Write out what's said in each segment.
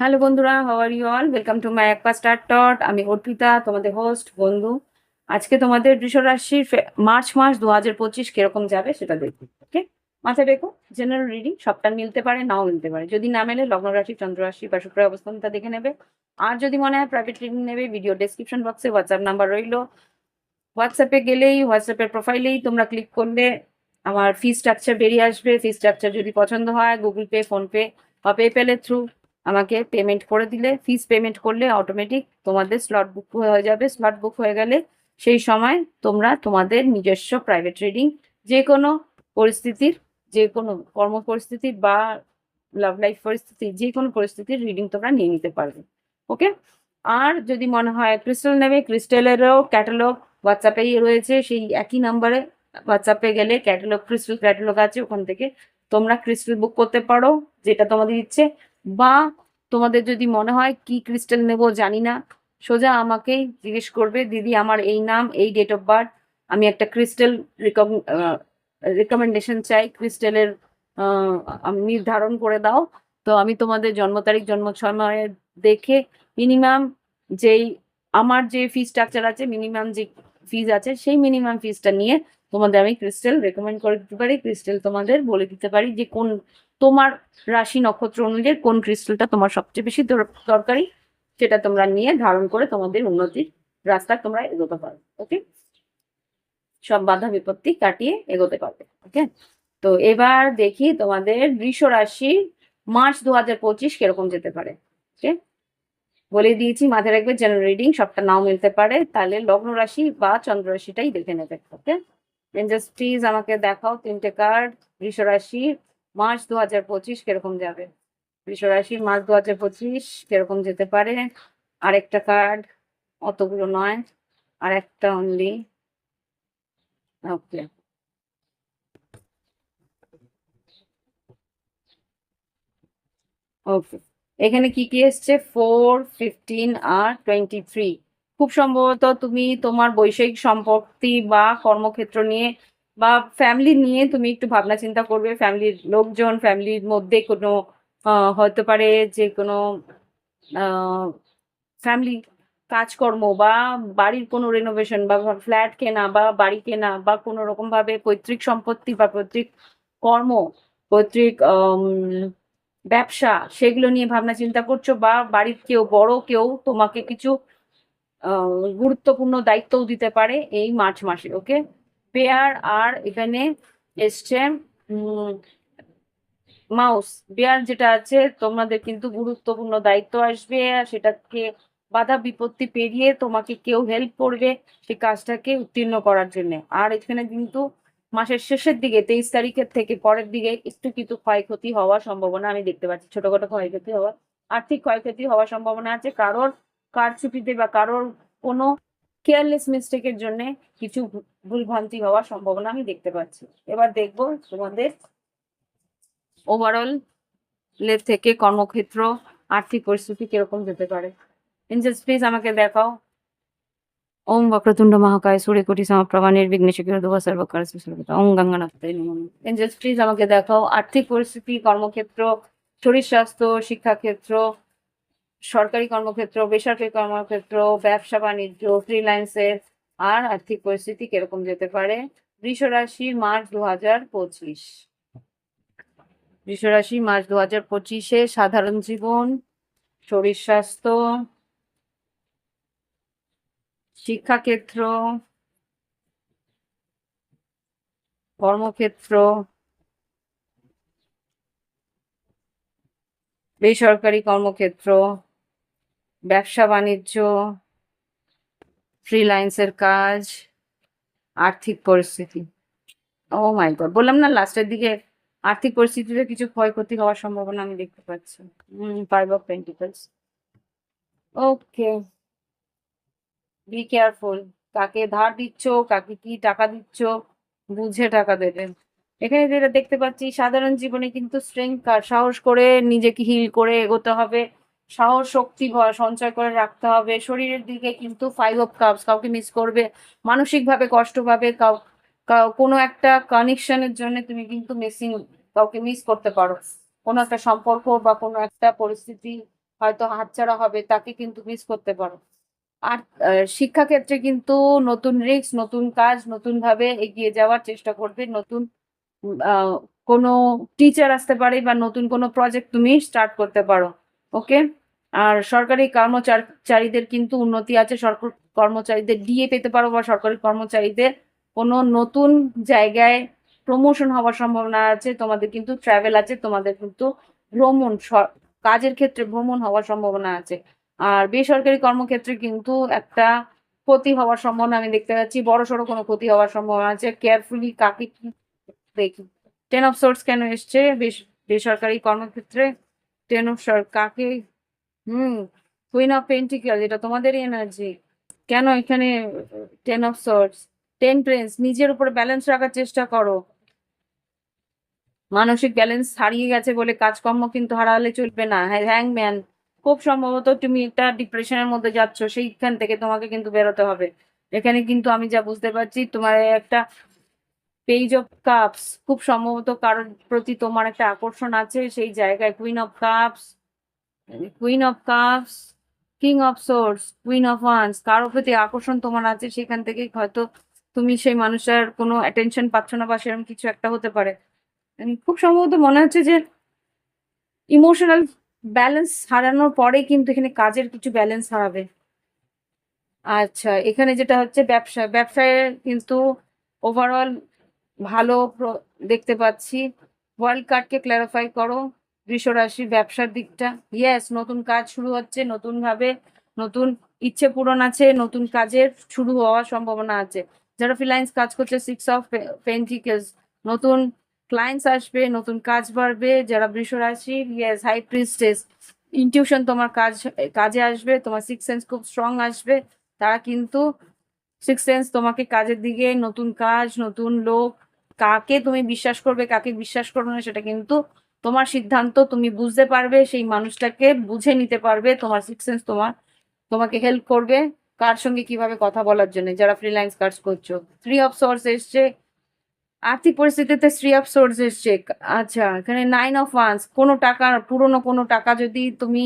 Hello বন্ধুরা how are you all welcome to my একপা star টট আমি অর্পিতা, তোমাদের হোস্ট বন্ধু। আজকে তোমাদের বৃষ রাশির মার্চ মাস দু হাজার পঁচিশ কীরকম যাবে সেটা ওকে মাথায় রেখো জেনারেল রিডিং সবটা মিলতে পারে, নাও মিলতে পারে। যদি না মেলে, লগ্ন রাশি, চন্দ্র রাশি বা শুক্রের অবস্থানটা দেখে নেবে। আর যদি মনে হয় প্রাইভেট রিডিং নেবে ভিডিও ডেসক্রিপশন বক্সে হোয়াটসঅ্যাপ নাম্বার রইল। হোয়াটসঅ্যাপে গেলেই হোয়াটসঅ্যাপের প্রোফাইলেই তোমরা ক্লিক করলে আমার ফি স্ট্রাকচার বেরিয়ে আসবে। ফি স্ট্রাকচার যদি পছন্দ হয় গুগল পে ফোনপে বা পেপ্যালের থ্রু আমাকে পেমেন্ট করে দিলে। ফিস পেমেন্ট করলে অটোমেটিক তোমাদের স্লট বুক হয়ে যাবে। স্লট বুক হয়ে গেলে সেই সময় তোমরা তোমাদের নিজস্ব প্রাইভেট রিডিং যে কোনো পরিস্থিতির যে কোনো কর্ম পরিস্থিতির বা লাভ লাইফ পরিস্থিতি যে কোনো পরিস্থিতির রিডিং তোমরা নিয়ে নিতে পারবে ওকে আর যদি মনে হয় ক্রিস্টাল নেবে ক্রিস্টালেরও ক্যাটালগ হোয়াটসঅ্যাপেই রয়েছে, সেই একই নাম্বারে হোয়াটসঅ্যাপে গেলে ক্যাটালগ ক্রিস্টাল ক্যাটালগ আছে, ওখান থেকে তোমরা ক্রিস্টাল বুক করতে পারো, যেটা তোমাদের ইচ্ছে। বা তোমাদের যদি মনে হয় কি ক্রিস্টাল নেব জানি না, সোজা আমাকেই জিজ্ঞেস করবে, দিদি, আমার এই নাম, এই ডেট অফ বার্থ আমি একটা ক্রিস্টাল রিকমেন্ডেশন চাই ক্রিস্টেলের নির্ধারণ করে দাও। তো আমি তোমাদের জন্ম তারিখ, জন্ম সময় দেখে মিনিমাম যেই আমার যে ফি স্ট্রাকচার আছে মিনিমাম যে ফিজ আছে, সেই মিনিমাম ফিজটা নিয়ে তোমাদের আমি ক্রিস্টেল রেকমেন্ড করে দিতে পারি। ক্রিস্টেল তোমাদের বলে দিতে পারি যে কোন, তোমার রাশি নক্ষত্র অনুযায়ী কোন ক্রিস্টেলটা তোমার সবচেয়ে বেশি দর- দরকারি, সেটা তোমরা নিয়ে ধারণ করে তোমাদের উন্নতির রাস্তা তোমরা এগোতে পারো ওকে সব বাধা বিপত্তি কাটিয়ে এগোতে পারবে ওকে তো এবার দেখি তোমাদের বৃষ রাশি মার্চ দু হাজার পঁচিশ কীরকম যেতে পারে ওকে বলে দিয়েছি, মাথায় রাখবে জেনারেল রিডিং সবটা নাও মিলতে পারে, তাহলে লগ্ন রাশি বা চন্দ্র রাশিটাই দেখে নেবে ওকে প্লিজ আমাকে দেখাও তিনটে কার্ড বৃষ রাশি মার্চ দু হাজার পঁচিশ কীরকম যাবে? বৃষ রাশি মার্চ দু হাজার পঁচিশ কীরকম যেতে পারে? আরেকটা কার্ড অতগুলো নয় আর একটা অনলি ওকে ওকে এখানে কি কি এসছে? ফোর ফিফটিন আর টোয়েন্টি থ্রি খুব সম্ভবত তুমি তোমার বৈষয়িক সম্পত্তি বা কর্মক্ষেত্র নিয়ে বা ফ্যামিলি নিয়ে তুমি একটু ভাবনা চিন্তা করবে। ফ্যামিলির লোকজন ফ্যামিলির মধ্যে কোনো হতে পারে যে কোনো ফ্যামিলি কাজকর্ম বা বাড়ির কোনো রেনোভেশন বা ফ্ল্যাট কেনা বা বাড়ি কেনা বা কোনো রকম ভাবে পৈতৃক সম্পত্তি বা পৈতৃক কর্ম, পৈতৃক ব্যবসা, সেগুলো নিয়ে ভাবনা চিন্তা করছ বা বাড়ির কেউ বড় কেউ তোমাকে কিছু গুরুত্বপূর্ণ দায়িত্বও দিতে পারে এই মার্চ মাসে ওকে পেয়ার আর এখানে এসছে মাউস বেয়ার যেটা আছে তোমাদের কিন্তু গুরুত্বপূর্ণ দায়িত্ব আসবে, সেটাকে বাধা বিপত্তি পেরিয়ে তোমাকে কেউ হেল্প করবে সেই কাজটাকে উত্তীর্ণ করার জন্য। আর এখানে কিন্তু মাসের শেষের দিকে, তেইশ তারিখের থেকে পরের দিকে একটু কিন্তু ক্ষয়ক্ষতি হওয়ার সম্ভাবনা আমি দেখতে পাচ্ছি। ছোটখাটো ক্ষয়ক্ষতি হওয়ার, আর্থিক ক্ষয়ক্ষতি হওয়ার সম্ভাবনা আছে। কারোর কারচুপিতে বা কারোর কোনো কেয়ারলেস মিস্টেকের জন্য কিছু ভুলভ্রান্তি হওয়ার সম্ভাবনা আমি দেখতে পাচ্ছি। এবার দেখব তোমাদের ওভারঅল লেভ থেকে কর্মক্ষেত্র, আর্থিক পরিস্থিতি কীরকম যেতে পারে। এঞ্জেলস প্লিজ আমাকে দেখাও। ওম বক্রতুণ্ড মহাকায় সূর্য কোটি সমপ্রভা নির্বিঘ্নেশ দুবা সর্বকার ওম গঙ্গানাথ এঞ্জেলস প্লিজ আমাকে দেখাও আর্থিক পরিস্থিতি, কর্মক্ষেত্র, শরীর স্বাস্থ্য, শিক্ষাক্ষেত্র, সরকারি কর্মক্ষেত্র, বেসরকারি কর্মক্ষেত্র, ব্যবসা বাণিজ্য ফ্রিল্যান্সের আর আর্থিক পরিস্থিতি কীরকম যেতে পারে? বৃষ রাশির মার্চ দু হাজার পঁচিশ। বৃষ রাশি মার্চ দু হাজার পঁচিশে সাধারণ জীবন, শরীর স্বাস্থ্য শিক্ষাক্ষেত্র, কর্মক্ষেত্র, বেসরকারি কর্মক্ষেত্র, ব্যবসা বাণিজ্য ফ্রিল্যান্সের কাজ, আর্থিক পরিস্থিতি। ও মাই গড বললাম না লাস্টের দিকে আর্থিক পরিস্থিতিতে কিছু ক্ষয়ক্ষতি হওয়ার সম্ভাবনা আমি দেখতে পাচ্ছি। Five of pentacles okay be careful কাকে ধার দিচ্ছ, কাকে কি টাকা দিচ্ছ, বুঝে টাকা দেবে। এখানে যেটা দেখতে পাচ্ছি, সাধারণ জীবনে কিন্তু স্ট্রেংথ সাহস করে নিজেকে হিল করে এগোতে হবে। সাহস, শক্তি সঞ্চয় করে রাখতে হবে। শরীরের দিকে কিন্তু ফাইভ অফ কাপস কাউকে মিস করবে। মানসিকভাবে কষ্ট পাবে। কাউ- কোনো একটা কানেকশনের জন্য তুমি কিন্তু মিসিং কাউকে মিস করতে পারো। কোনো একটা সম্পর্ক বা কোনো একটা পরিস্থিতি হয়তো হাতছাড়া হবে, তাকে কিন্তু মিস করতে পারো। আর শিক্ষাক্ষেত্রে কিন্তু নতুন রিস্ক নতুন কাজ নতুন ভাবে এগিয়ে যাওয়ার চেষ্টা করবে। নতুন কোনো টিচার আসতে পারে বা নতুন কোনো প্রজেক্ট তুমি স্টার্ট করতে পারো ওকে আর সরকারি কর্মচারীদের কিন্তু উন্নতি আছে। সরকার কর্মচারীদের ডিএ পেতে পারো বা সরকারি কর্মচারীদের কোনো নতুন জায়গায় প্রমোশন হওয়ার সম্ভাবনা আছে। তোমাদের কিন্তু ট্রাভেল আছে, তোমাদের কিন্তু ভ্রমণ কাজের ক্ষেত্রে ভ্রমণ হওয়ার সম্ভাবনা আছে। আর বেসরকারি কর্মক্ষেত্রে কিন্তু একটা ক্ষতি হওয়ার সম্ভাবনা আমি দেখতে পাচ্ছি। বড় সড়ো কোনো ক্ষতি হওয়ার সম্ভাবনা আছে। কেয়ারফুলি কাকে কি দেখি? টেন অফ সোর্স কেন এসছে? বেস- বেসরকারি কর্মক্ষেত্রে টেন অফ কাকে? হুম কুইন অফ পেন্টিকেল এটা তোমাদেরই এনার্জি কেন এখানে ten of swords ten prince নিজের উপরে ব্যালেন্স রাখার চেষ্টা করো। মানসিক ব্যালেন্স হারিয়ে গেছে বলে কাজকর্ম কিন্তু হারালে চলবে না। হ্যাংম্যান খুব সম্ভবত তুমি একটা ডিপ্রেশনের মধ্যে যাচ্ছ, সেইখান থেকে তোমাকে কিন্তু বেরোতে হবে। এখানে কিন্তু আমি যা বুঝতে পারছি, তোমার একটা পেজ অফ কাপস খুব সম্ভবত কারোর প্রতি তোমার একটা আকর্ষণ আছে, সেই জায়গায় queen of cups queen of cups king of swords queen of wands কারোর প্রতি আকর্ষণ তোমার আছে, সেখান থেকে হয়তো তুমি সেই মানুষটার কোনো অ্যাটেনশন পাচ্ছ না বা সেরকম কিছু একটা হতে পারে। খুব সম্ভবত মনে হচ্ছে যে ইমোশনাল ব্যালেন্স হারানোর পরে কিন্তু এখানে কাজের কিছু ব্যালেন্স হারাবে। আচ্ছা এখানে যেটা হচ্ছে ব্যবসা, ব্যবসায় কিন্তু ওভারঅল ভালো দেখতে পাচ্ছি। ওয়ার্ল্ড কার্ডকে ক্ল্যারিফাই করো রাশির ব্যবসার দিকটা। ইয়েস নতুন কাজ শুরু হচ্ছে, নতুনভাবে নতুন ইচ্ছে পূরণ আছে, নতুন কাজের শুরু হওয়ার সম্ভাবনা আছে। যারা ফ্রিল্যান্স কাজ করছে সিক্স অফ পেন্টিকেলস নতুন ক্লায়েন্টস আসবে, নতুন কাজ বাড়বে, যারা বৃষ রাশির ইয়েস হাই প্রিস্টেস ইনটিউশন তোমার কাজ, কাজে আসবে, তোমার সিক্স সেন্স খুব স্ট্রং আসবে, তারা কিন্তু সিক্স সেন্স তোমাকে কাজের দিকে, নতুন কাজ, নতুন লোক, কাকে তুমি বিশ্বাস করবে, কাকে বিশ্বাস করবে না, সেটা কিন্তু তোমার সিদ্ধান্ত, তুমি বুঝতে পারবে, সেই মানুষটাকে বুঝে নিতে পারবে, তোমার সিক্স সেন্স তোমার, তোমাকে হেল্প করবে, কার সঙ্গে কীভাবে কথা বলার জন্য, যারা ফ্রিল্যান্স কাজ করছ। থ্রি অফ সোর্স এসছে আর্থিক পরিস্থিতিতে থ্রি অফ সোর্স চেক আচ্ছা এখানে নাইন অফ ওয়ান্স কোনো টাকা, পুরনো কোনো টাকা যদি তুমি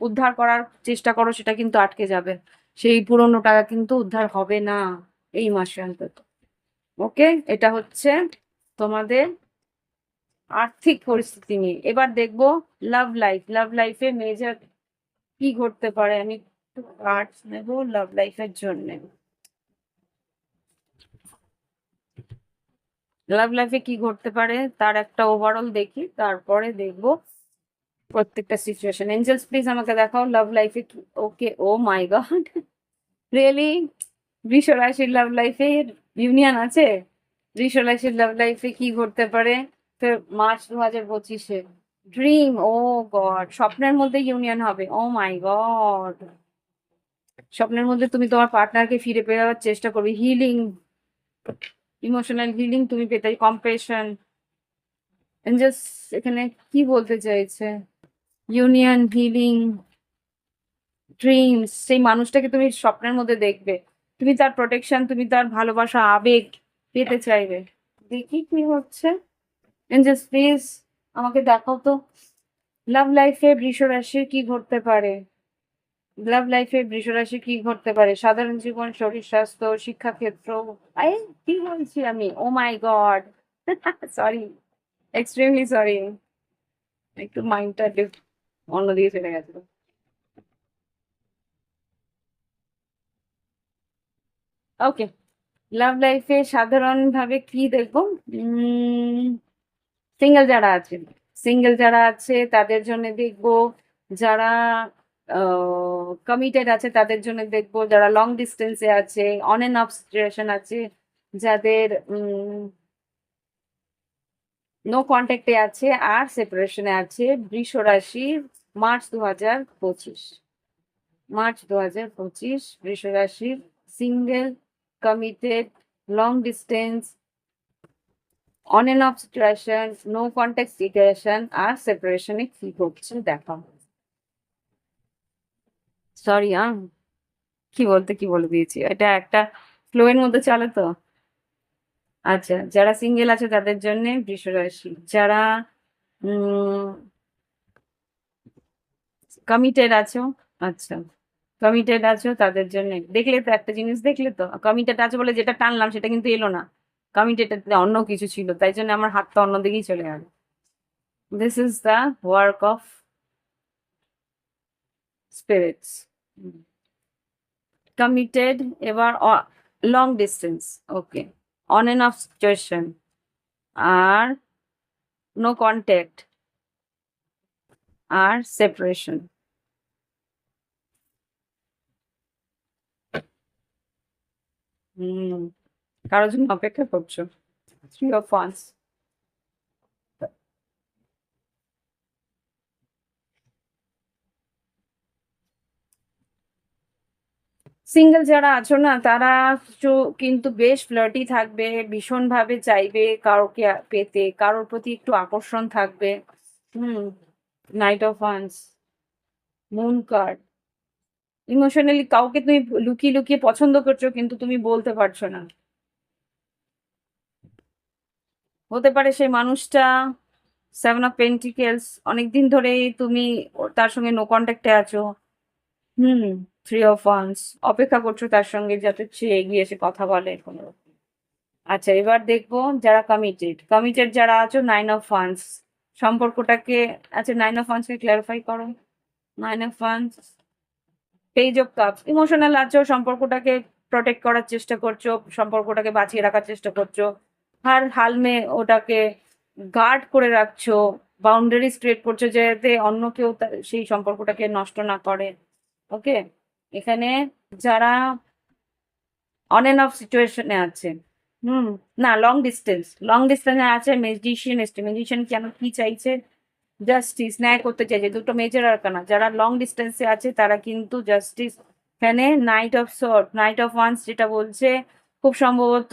উদ্ধার করার চেষ্টা করো, সেটা কিন্তু আটকে যাবে। সেই পুরনো টাকা কিন্তু উদ্ধার হবে না এই মাসে অন্তত ওকে এটা হচ্ছে তোমাদের আর্থিক পরিস্থিতি নিয়ে। এবার দেখব লাভ লাইফ লাভ লাইফে মেজর কি ঘটতে পারে? আমি একটু কার্ডস নেব লাভ লাইফের জন্য। লাভ লাইফে কি ঘটতে পারে, তার একটা ওভারঅল দেখি, তারপরে দেখব প্রত্যেকটা সিচুয়েশন এঞ্জেলস প্লিজ আমাকে দেখাও লাভ লাইফে কি ওকে ও মাই গড রিয়েলি বৃষ রাশির লাভ লাইফে ইউনিয়ন আছে? বৃষ রাশির লাভ লাইফে কি ঘটতে পারে? মার্চ দু হাজার পঁচিশে। ড্রিম ও গড স্বপ্নের মধ্যে ইউনিয়ন হবে ও মাই গড স্বপ্নের মধ্যে তুমি তোমার পার্টনারকে ফিরে পেয়ে চেষ্টা করবে হিলিং ইমোশনাল হিলিং তুমি পেতে কম্পেশন এঞ্জেলস এখানে কি বলতে চাইছে? ইউনিয়ন হিলিং ড্রিমস সেই মানুষটাকে তুমি স্বপ্নের মধ্যে দেখবে। তুমি তার প্রোটেকশন তুমি তার ভালোবাসা, আবেগ পেতে চাইবে। দেখি কি হচ্ছে। এঞ্জেলস প্লিজ আমাকে দেখাও তো। লাভ লাইফে বৃষ রাশির কি ঘটতে পারে? লাভ লাইফে বৃষ রাশি কি ঘটতে পারে? সাধারণ জীবন, শরীর স্বাস্থ্য, শিক্ষাক্ষেত্র কি বলছি আমি? ও my god sorry extremely sorry একটু মাইন্ডটা অন্যদিকে চলে গেছে। ওকে লাভ লাইফে সাধারণভাবে কি দেখব? সিঙ্গেল যারা আছে সিঙ্গেল যারা আছে, তাদের জন্য দেখব যারা কমিটেড আছে তাদের জন্য দেখব। যারা লং ডিস্টেন্সে আছে অন এন্ড অফ সিচুয়েশন আছে যাদের নো কন্ট্যাক্টে আছে আর সেপারেশনে আছে বৃষ রাশি মার্চ দু হাজার পঁচিশ। মার্চ দু হাজার পঁচিশ বৃষ রাশির single committed long distance on and off situation, no contact situation আর সেপারেশনে কি ঘটছে দেখা সরি কি বলতে, কি বলে দিয়েছি? এটা একটা ফ্লো এর মধ্যে চলে তো? আচ্ছা যারা সিঙ্গেল আছে তাদের জন্য বৃষ রাশি যারা কমিটেড আছো আচ্ছা কমিটেড আছো তাদের জন্য। দেখলে তো একটা জিনিস, দেখলে তো? কমিটেড আছো বলে যেটা টানলাম সেটা কিন্তু এলো না। কমিটেড অন্য কিছু ছিল, তাই জন্য আমার হাতটা অন্যদিকেই চলে গেল। This is the work of spirits committed এবার long distance okay on and off situation R no contact আর সেপারেশন হুম কারোর জন্য অপেক্ষা করছ? থ্রি অফ ওয়ান্স সিঙ্গেল যারা আছো না, তারা কিন্তু বেশ ফ্লার্টি থাকবে, ভীষণভাবে চাইবে কারোকে পেতে, কারোর প্রতি একটু আকর্ষণ থাকবে। হুম knight of wands moon card emotionally কাউকে তুমি লুকিয়ে লুকিয়ে পছন্দ করছ, কিন্তু তুমি বলতে পারছ না। হতে পারে সেই মানুষটা সেভেন অফ পেন্টিকেলস অনেকদিন ধরেই তুমি তার সঙ্গে নো কন্ট্যাক্টে আছো। হুম। থ্রি অফ ওয়ান্স অপেক্ষা করছ তার সঙ্গে যাতে সে এগিয়ে এসে কথা বলে কোনো আচ্ছা এবার দেখব যারা কমিটেড কমিটেড যারা আছো নাইন অফ ওয়ান্স সম্পর্কটাকে আচ্ছা নাইন অফ ওয়ান্সকে ক্লারিফাই করো। Nine of wands page of cups emotional আছো, সম্পর্কটাকে প্রোটেক্ট করার চেষ্টা করছ, সম্পর্কটাকে বাঁচিয়ে রাখার চেষ্টা করছ। হার হালমে ওটাকে গার্ড করে রাখছো বাউন্ডারিজ ক্রিয়েট করছ, যাতে অন্য কেউ সেই সম্পর্কটাকে নষ্ট না করে। ওকে এখানে যারা অন এন্ড অফ সিচুয়েশনে আছে। হুম। না লং ডিস্টেন্স লং ডিস্টেন্সে আছে মেজিশিয়ান এসছে। মেজিশিয়ান কেন কি চাইছে? জাস্টিস ন্যায় করতে চাইছে। দুটো মেজর আর কানা? যারা লং ডিস্টেন্সে আছে তারা কিন্তু জাস্টিস এখানে knight of short knight of wands যেটা বলছে খুব সম্ভবত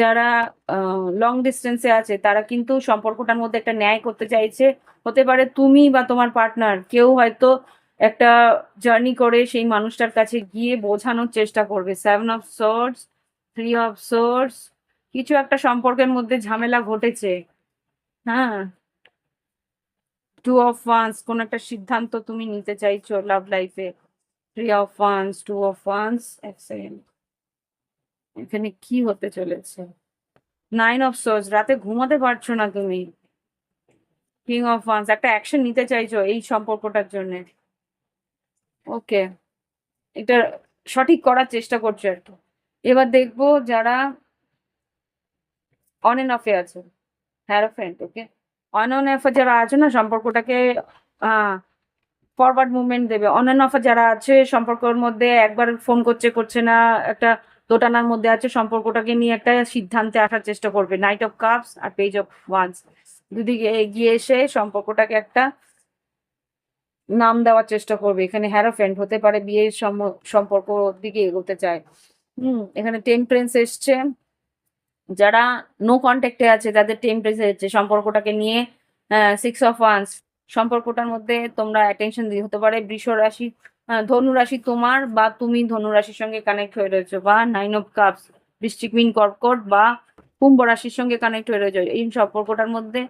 যারা লং ডিস্টেন্সে আছে তারা কিন্তু সম্পর্কটার মধ্যে একটা ন্যায় করতে চাইছে। হতে পারে তুমি বা তোমার পার্টনার কেউ হয়তো একটা জার্নি করে সেই মানুষটার কাছে গিয়ে বোঝানোর চেষ্টা করবে। Seven of swords three of swords কিছু একটা সম্পর্কের মধ্যে ঝামেলা ঘটেছে। হ্যাঁ। টু অফ ওয়ান্স কোন একটা সিদ্ধান্ত তুমি নিতে চাইছো লাভ লাইফে three of wands two of wands এক সেকেন্ড এখানে কি হতে চলেছে? নাইন অফ সোর্স রাতে ঘুমাতে পারছ না তুমি। কিং অফ ওয়ান্স একটা অ্যাকশন নিতে চাইছো এই সম্পর্কটার জন্য। ওকে। এটা সঠিক করার চেষ্টা করছ আর কি। এবার দেখব যারা অন এন্ড অফে আছে। হ্যারোফ্রেন্ড ওকে অন অন অফে যারা আছে না, সম্পর্কটাকে ফরওয়ার্ড মুভমেন্ট দেবে। অন অ্যান্ড অফে যারা আছে, সম্পর্কের মধ্যে একবার ফোন করছে করছে না, একটা দোটানার মধ্যে আছে, সম্পর্কটাকে নিয়ে একটা সিদ্ধান্তে আসার চেষ্টা করবে। নাইট অফ কাপস আর পেজ অফ ওয়ান্স দুদিকে এগিয়ে এসে সম্পর্কটাকে একটা নাম দেওয়ার চেষ্টা করবে। এখানে হ্যারোফ্রেন্ড হতে পারে বিয়ের সম- সম্পর্ক দিকে এগোতে চায়। হুম এখানে টেম্পারেন্স এসছে। যারা নো কন্ট্যাক্টে আছে তাদের টেম্পারেন্স এসছে। সম্পর্কটাকে নিয়ে সিক্স অফ ওয়ান্স সম্পর্কটার মধ্যে তোমরা অ্যাটেনশন দিয়ে হতে পারে বৃষ রাশি আহ, ধনু রাশি তোমার বা তুমি ধনু রাশির সঙ্গে কানেক্ট হয়ে রয়েছো বা নাইন অফ কাপস বৃষ্টিক মিন কর্কট বা কুম্ভ রাশির সঙ্গে কানেক্ট হয়ে রয়েছে। এই সম্পর্কটার মধ্যে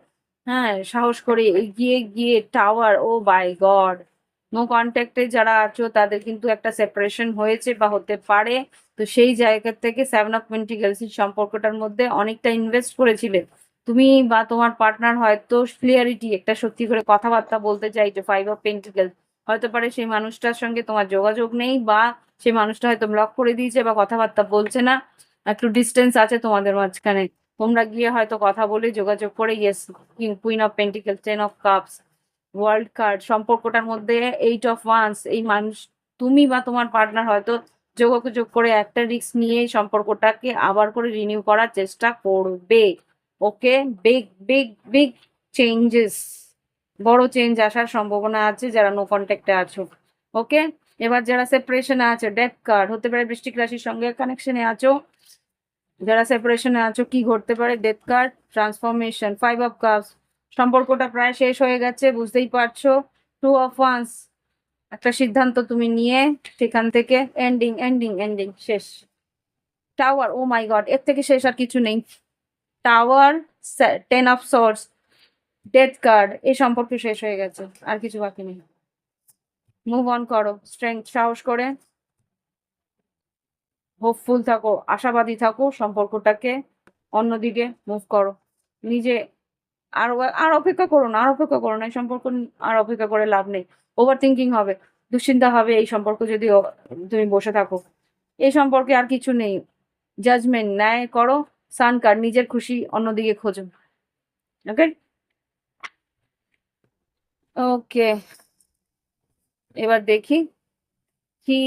হ্যাঁ সাহস করে এগিয়ে গিয়ে tower O by god no কন্ট্যাক্টে যারা আছো, তাদের কিন্তু একটা সেপারেশন হয়েছে বা হতে পারে। তো সেই জায়গা থেকে সেভেন অফ পেন্টিকেলস সম্পর্কটার মধ্যে অনেকটা ইনভেস্ট করেছিলে। তুমি বা তোমার পার্টনার হয়তো ক্লিয়ারিটি একটা সত্যি করে কথাবার্তা বলতে চাইছো ফাইভ অফ পেন্টিকেলস হয়তো পারে সেই মানুষটার সঙ্গে তোমার যোগাযোগ নেই বা সেই মানুষটা হয়তো ব্লক করে দিয়েছে বা কথাবার্তা বলছে না। একটু ডিস্টেন্স আছে তোমাদের মাঝখানে। তোমরা গিয়ে হয়তো কথা বলে যোগাযোগ করে yes king queen of pentacle ten of cups world card সম্পর্কটার মধ্যে এইট অফ ওয়ান্স এই মানুষ, তুমি বা তোমার পার্টনার হয়তো যোগাযোগ করে একটা রিস্ক নিয়ে সম্পর্কটাকে আবার করে রিনিউ করার চেষ্টা করবে। Okay big big big changes বড় চেঞ্জ আসার সম্ভাবনা আছে যারা নো কন্ট্যাক্টে আছো। ওকে এবার যারা সেপারেশনে আছে ডেথ কার্ড হতে পারে বৃষ্টিক রাশির সঙ্গে কানেকশনে আছো। যারা সেপারেশনে আছো, কি ঘটতে পারে? Death card transformation five of cups সম্পর্কটা প্রায় শেষ হয়ে গেছে, বুঝতেই পারছ। টু অফ ওয়ান্স একটা সিদ্ধান্ত তুমি নিয়ে সেখান থেকে এন্ডিং এন্ডিং এন্ডিং শেষ। টাওয়ার ও মাই গড এর থেকে শেষ আর কিছু নেই। Tower ten of swords death card এই সম্পর্ক শেষ হয়ে গেছে, আর কিছু বাকি নেই। মুভ অন করো স্ট্রেংথ সাহস করে। হোপফুল থাকো, আশাবাদী থাকো, সম্পর্কটাকে অন্যদিকে মুভ করো। নিজে আর আর অপেক্ষা করো না, আর অপেক্ষা করো না, এই সম্পর্ক আর অপেক্ষা করে লাভ নেই। ওভার থিঙ্কিং হবে, দুশ্চিন্তা হবে, এই সম্পর্ক যদি তুমি বসে থাকো। এই সম্পর্কে আর কিছু নেই। জাজমেন্ট ন্যায় করো সান কার্ড নিজের খুশি অন্যদিকে খোঁজো। ওকে ওকে এবার দেখি, কি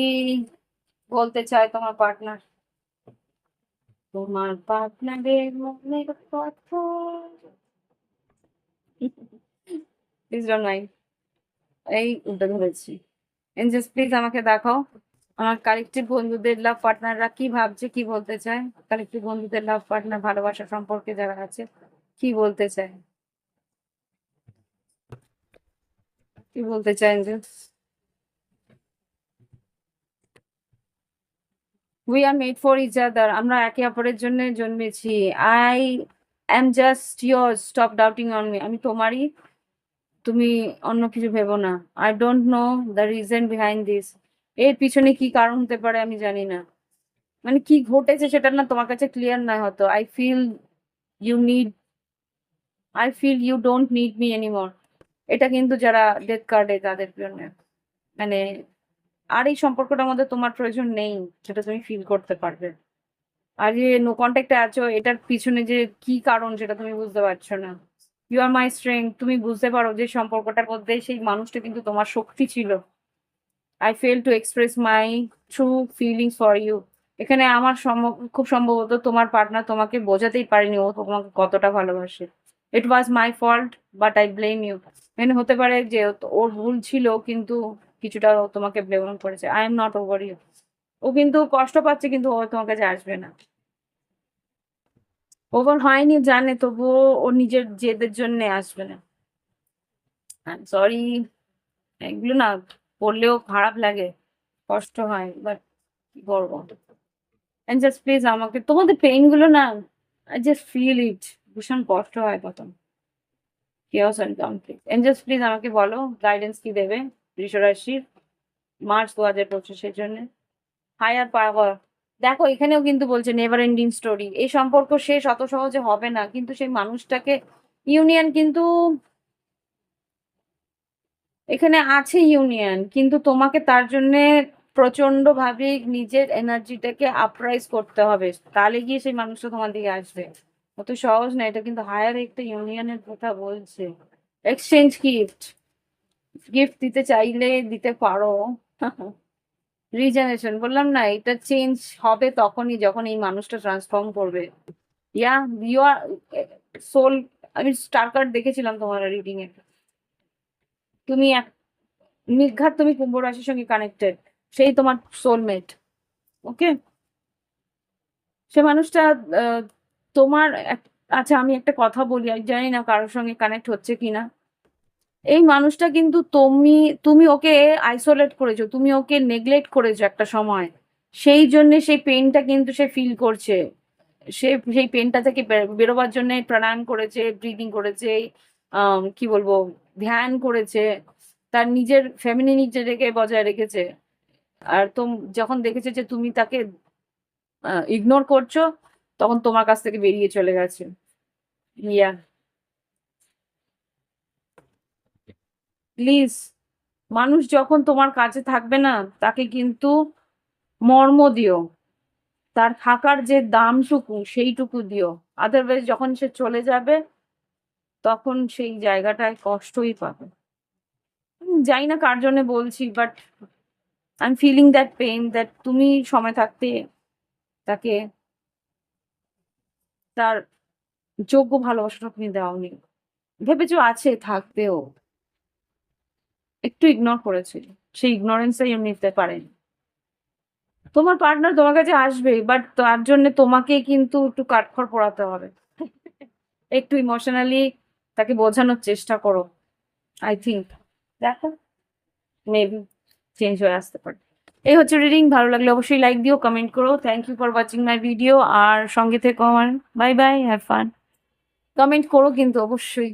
বলতে চায় তোমার পার্টনার তোমার পার্টনারের মনের কথা। মাইন্ড এই উল্টো ধরেছি। এনজেস প্লিজ আমাকে দেখাও। আমার কালেকটিভ বন্ধুদের লাভ পার্টনাররা কি ভাবছে, কি বলতে চায়? কালেকটিভ বন্ধুদের লাভ পার্টনার ভালোবাসা সম্পর্কে যারা আছে, কি বলতে চায়? কি বলতে চায় angels we are made for each other আমরা একে অপরের জন্য জন্মেছি। I am just your stop doubting on me আমি তোমারই। তুমি অন্য কিছু ভেবো না। I don't know the reason behind this এর পিছনে কি কারণ হতে পারে আমি জানি না। মানে কি ঘটেছে সেটা না তোমার কাছে ক্লিয়ার না হতো। I feel you need I feel you don't need me anymore এটা কিন্তু যারা ডেথ কার্ডে তাদের জন্য। মানে আর এই সম্পর্কটার মধ্যে তোমার প্রয়োজন নেই সেটা তুমি ফিল করতে পারবে। আর যে নো কন্ট্যাক্টে আছো, এটার পিছনে যে কি কারণ সেটা তুমি বুঝতে পারছ না। ইউ আর মাই স্ট্রেংথ তুমি বুঝতে পারো যে সম্পর্কটার মধ্যে সেই মানুষটা কিন্তু তোমার শক্তি ছিল। I fail to express my true feelings for you এখানে আমার খুব সম্ভবত তোমার পার্টনার তোমাকে বোঝাতেই পারেনি, ও তোমাকে কতটা ভালোবাসে। It was my fault but I blame you এখানে হতে পারে যে ওর ভুল ছিল, কিন্তু কিছুটা তোমাকে ব্লেম করেছে। I am not over you ও কিন্তু কষ্ট পাচ্ছে, কিন্তু ও তোমার কাছে আসবে না। ওভার হয়নি, জানে, তবুও ও নিজের জেদের জন্য আসবে না। সরি এগুলো না পড়লেও খারাপ লাগে। কষ্ট হয় বাট কি করব এন্ড জাস্ট প্লিজ আমাকে, তোমাদের পেইনগুলো না আই জাস্ট ফিল ইট ভীষণ কষ্ট হয় প্রথম। Chaos and complete end just please আমাকে বলো গাইডেন্স কি দেবে? বৃষরাশির মার্চ দু হাজার পঁচিশের জন্য। Higher power. দেখো, এখানেও কিন্তু বলছে নেভার এন্ডিং স্টোরি এই সম্পর্ক শেষ, অত সহজে হবে না। কিন্তু সেই মানুষটাকে ইউনিয়ন কিন্তু এখানে আছে ইউনিয়ন কিন্তু তোমাকে তার জন্য প্রচণ্ড ভাবে নিজের এনার্জিটাকে আপরাইজ করতে হবে। তাহলে গিয়ে সেই মানুষটা তোমার দিকে আসবে। অত সহজ না, এটা কিন্তু হায়ার একটা ইউনিয়নের কথা বলছে। এক্সচেঞ্জ গিফট গিফট দিতে চাইলে দিতে পারো। রিজেনারেশন বললাম না, এটা চেঞ্জ হবে তখনই যখন এই মানুষটা ট্রান্সফর্ম করবে। ইয়া ইউ আর সোল আমি স্টার কার্ড দেখেছিলাম তোমার রিডিং এ। তুমি এক নির্ঘাত তুমি কুম্ভ রাশির সঙ্গে কানেক্টেড সেই তোমার সোলমেট ওকে সে মানুষটা তোমার আচ্ছা আমি একটা কথা বলি, আমি জানি না কারোর সঙ্গে কানেক্ট হচ্ছে কিনা। এই মানুষটা কিন্তু তুমি তুমি ওকে আইসোলেট করেছ, তুমি ওকে নেগলেক্ট করেছ একটা সময়। সেই জন্য সেই পেনটা কিন্তু সে ফিল করছে। সে, সেই পেনটা থেকে বেরোবার জন্য প্রাণায়াম করেছে ব্রিদিং করেছে কি বলব, ধ্যান করেছে, তার নিজের ফ্যামিলিনিটিকে বজায় রেখেছে। আর তোম, যখন দেখেছে যে তুমি তাকে ইগনোর করছ, তখন তোমার কাছ থেকে বেরিয়ে চলে গেছে। ইয়া প্লিজ, মানুষ যখন তোমার কাছে থাকবে না, তাকে কিন্তু মর্ম দিও। তার থাকার যে দামটুকু, সেইটুকু দিও। আদারওয়াইজ যখন সে চলে যাবে, তখন সেই জায়গাটায় কষ্টই পাবে। জানি না কার জন্য বলছি but I am feeling that pain that তুমি সময় থাকতে তাকে তার যোগ্য ভালোবাসাটা তুমি দাওনি। ভেবেছো আছে, থাকবেও। একটু ইগনোর করেছিল। সেই ইগনোরেন্সটাই নিতে পারেনি। তোমার পার্টনার তোমার কাছে আসবে বাট তার জন্য তোমাকে কিন্তু একটু কাঠখড় পড়াতে হবে। একটু ইমোশনালি তাকে বোঝানোর চেষ্টা করো। আই থিঙ্ক দেখো মেবি চেঞ্জ হয়ে আসতে পারে। এই হচ্ছে রিডিং ভালো লাগলে অবশ্যই লাইক দিও কমেন্ট করো। Thank you for watching my video আর সঙ্গে থেকো আমার। Bye bye have fun comment করো কিন্তু অবশ্যই।